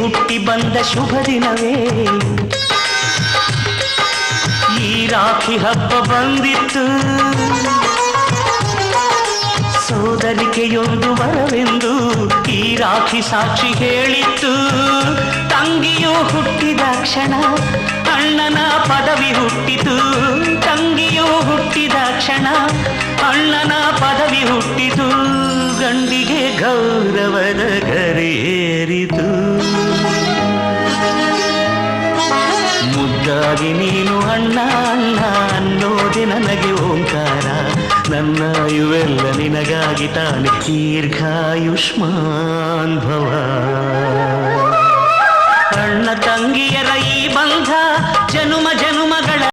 ಹುಟ್ಟಿ ಬಂದ ಶುಭ ದಿನವೇ. ಈ ರಾಖಿ ಹಬ್ಬ ಬಂದಿತ್ತು. ಸೋದರಿಕೆಯೊಂದು ಬರವೆಂದು ಈ ರಾಖಿ ಸಾಕ್ಷಿ ಹೇಳಿತ್ತು. ತಂಗಿಯು ಹುಟ್ಟಿದ ಕ್ಷಣ ಅಣ್ಣನ ಪದವಿ ಹುಟ್ಟಿತು. ತಂಗಿಯು ಹುಟ್ಟಿದ ಕ್ಷಣ ಅಣ್ಣನ ಪದವಿ ಹುಟ್ಟಿತು. ಗಂಡಿಗೆ ಗೌರವದ ಗರೇರಿತು ಮುದ್ದಾಗಿ ನೀನು ಅಣ್ಣ ಅಣ್ಣ ಅನ್ನೋದೆ ನನಗೆ ಓಂಕಾರ. ನನ್ನ ಇವೆಲ್ಲ ನಿನಗಾಗಿ ತಾನೆ ದೀರ್ಘಾಯುಷ್ಮಾನ್ ಭವ ಅಣ್ಣ, ತಂಗಿಯರ ಈ ಬಂಧ ಜನುಮ ಜನುಮಗಳ